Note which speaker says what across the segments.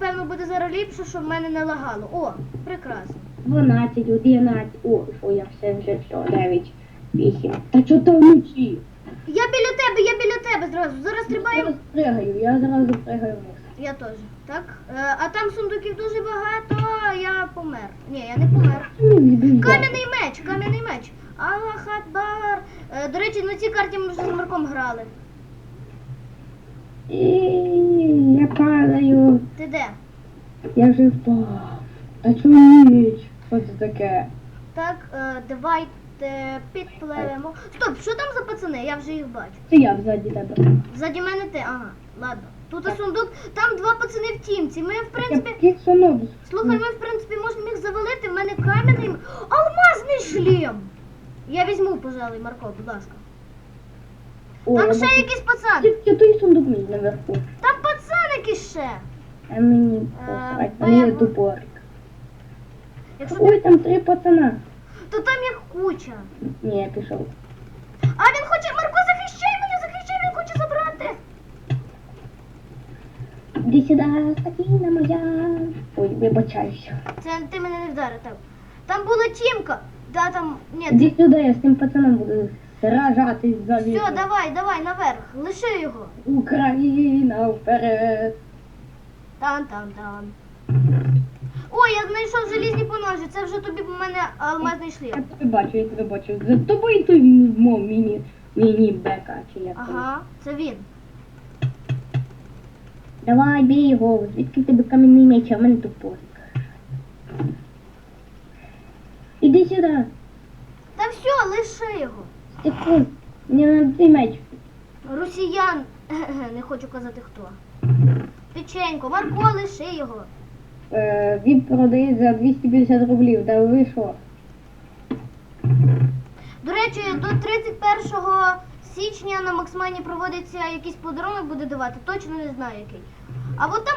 Speaker 1: напевно, буде зараз ліпше, щоб в мене не лагало. О, прекрасно.
Speaker 2: 12, 11, о, що я все вже все, 9, 8. Та що то вночі?
Speaker 1: Я біля тебе, я біля тебе зразу. Зараз
Speaker 2: Я пригаю, я зразу пригаю вниз.
Speaker 1: Я теж. Так? Е, а там сундуків дуже багато, а я помер. Ні, я не помер. Кам'яний меч, кам'яний меч. Аллах Акбар. Е, до речі, на цій карті ми вже з Марком грали.
Speaker 2: І я падаю. Я вже впав. А чому ніч? Що це таке?
Speaker 1: Так, е, давайте підпливемо. Стоп, що там за пацани? Я вже їх бачу.
Speaker 2: Це я взаді тебе.
Speaker 1: Ззаді мене ти, ага, ладно. Тут і сундук, там два пацани в тімці. Ми, в принципі,
Speaker 2: Який сонок?
Speaker 1: слухай, ми, в принципі, можемо їх завалити. В мене кам'яний. Алмазний шлем! Я візьму, пожалуй, Марко, будь ласка. Там ще якийсь пацан.
Speaker 2: Тільки той сундук мій наверху.
Speaker 1: Там пацан якийсь ще.
Speaker 2: А мені посрать, мені тупорик. Ой, там три пацана.
Speaker 1: То там їх куча.
Speaker 2: Ні, я пішов.
Speaker 1: А він хоче, Марко, захищай мене, захищай, він хоче забрати.
Speaker 2: Іди сюди, Сафіна моя. Ой, вибачаюся.
Speaker 1: Це ти мене не вдарив, так. Там була тімка. Да, там. Ні,
Speaker 2: Іди сюди, я з тим пацаном буду сражатись за
Speaker 1: Все, давай, давай, наверх. Лиши його.
Speaker 2: Україна вперед.
Speaker 1: Тан-тан-тан. Ой, я знайшов залізні поножі. Це вже тобі в мене алмазний
Speaker 2: Я
Speaker 1: шлем.
Speaker 2: тебе бачу, я тебе бачу. За тобою той мов міні, міні бека чи як.
Speaker 1: Ага, це він.
Speaker 2: Давай, бій його. Звідки в тебе кам'яний меч, а в мене топорик. Іди сюди.
Speaker 1: Та все, лиши його.
Speaker 2: Секунд. Мені надо цей меч.
Speaker 1: Росіян. Не хочу казати хто. Печенько, Марко, лиши його.
Speaker 2: Е, він продає за 250 рублів. Та ви що?
Speaker 1: До речі, до 31 січня на Максмані проводиться якийсь подарунок буде давати, точно не знаю який. А от там.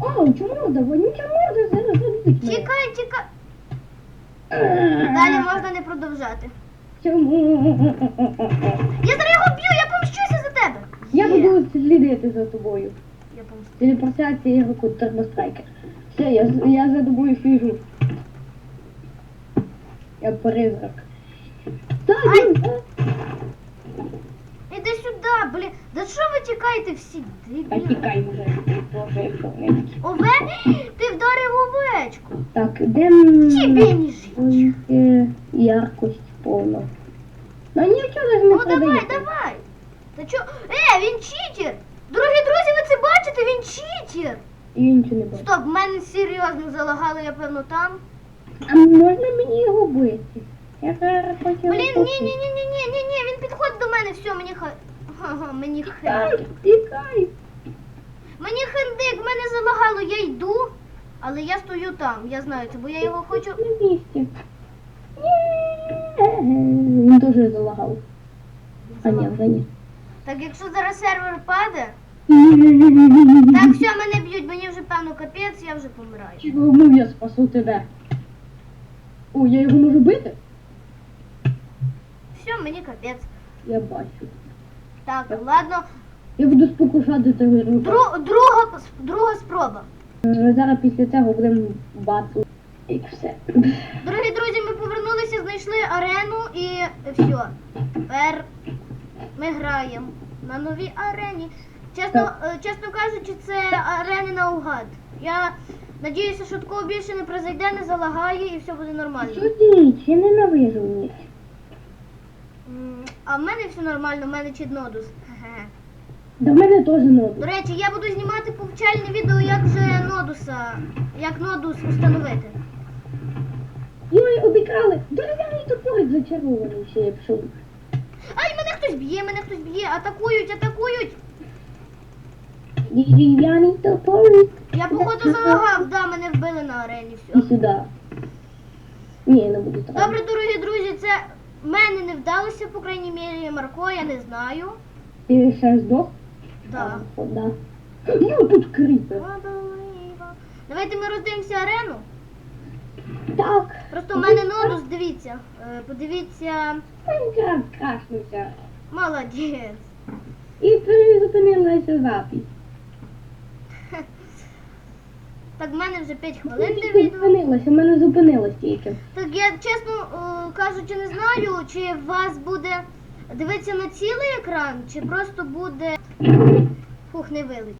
Speaker 2: О, чому да? Вонюча морда зараз.
Speaker 1: Тікай, тікай.
Speaker 2: Е,
Speaker 1: Далі можна не продовжати.
Speaker 2: Чому?
Speaker 1: Я зараз
Speaker 2: буду слідити за тобою.
Speaker 1: Я помстю.
Speaker 2: Телепортація ігроку Турбострайкер. Все, я, я за тобою фіжу. Я призрак. Та,
Speaker 1: Ай! Іди сюди, блін. Да що ви тікаєте всі?
Speaker 2: Та
Speaker 1: Дебіли.
Speaker 2: тікай вже. Боже.
Speaker 1: Ове? Ти вдарив овечку.
Speaker 2: Так, де м,
Speaker 1: Тебе не жить.
Speaker 2: е, яркость повна. Ну нічого ж не
Speaker 1: Ну давай,
Speaker 2: продається.
Speaker 1: давай. Та чо? Е, він читер. Дорогі друзі, ви це бачите? Він читер.
Speaker 2: І він нічого не бачить.
Speaker 1: Стоп, в мене серйозно залагало, я певно там.
Speaker 2: А можна мені його бити? Я зараз хочу.
Speaker 1: Блін, ні, ні, ні, ні, ні, ні, ні, він підходить до мене, все, мені ха. Ага, мені хендик.
Speaker 2: тікай.
Speaker 1: Мені хендик, мене залагало, я йду, але я стою там, я знаю це, бо я його хочу.
Speaker 2: На місці. Ні. Він теж залагав. А ні, вже ні.
Speaker 1: Так якщо зараз сервер паде, так все, мене б'ють, мені вже певно капець, я вже помираю.
Speaker 2: Чому я спасу тебе? О, я його можу бити?
Speaker 1: Все, мені капець.
Speaker 2: Я бачу.
Speaker 1: Так, ладно.
Speaker 2: Я буду спокушати тебе.
Speaker 1: Дру, друга, друга спроба.
Speaker 2: Зараз після цього будемо бацу. І все.
Speaker 1: Дорогі друзі, ми повернулися, знайшли арену і все. Тепер ми граємо на новій арені. Чесно, е, чесно кажучи, це арени наугад. Я надіюся, що такого більше не произойде, не залагає і все буде нормально.
Speaker 2: Ніч? Я ненавижу ніч.
Speaker 1: А в мене все нормально, в мене чіднодус.
Speaker 2: До мене теж ноду.
Speaker 1: До речі, я буду знімати повчальне відео, як же нодуса, як нодус установити.
Speaker 2: Йой, обікрали. Дерев'яний топорик зачарований ще я пішов.
Speaker 1: Ай, мене хтось б'є, мене хтось б'є, атакують, атакують.
Speaker 2: Дерев'яний топорик.
Speaker 1: Я походу залагав, да, мене вбили на арені,
Speaker 2: І сюди. Ні, я не буду тратити.
Speaker 1: Добре, дорогі друзі, це в мене не вдалося, по крайній мірі, Марко, я не знаю.
Speaker 2: Ти ще здох?
Speaker 1: Так.
Speaker 2: Да. Ну, тут кріпер.
Speaker 1: Давайте ми роздивимося арену.
Speaker 2: Так.
Speaker 1: Просто в мене нодус, дивіться. Е, Подивіться,
Speaker 2: Майнкрафт крашнувся.
Speaker 1: молодець.
Speaker 2: І призупинилася запись.
Speaker 1: Так, в мене вже 5 хвилин для
Speaker 2: Тільки
Speaker 1: відео.
Speaker 2: зупинилось, у мене зупинилось тільки.
Speaker 1: Так я чесно е, кажучи, не знаю, чи у вас буде дивитися на цілий екран, чи просто буде. Фух, не вилить.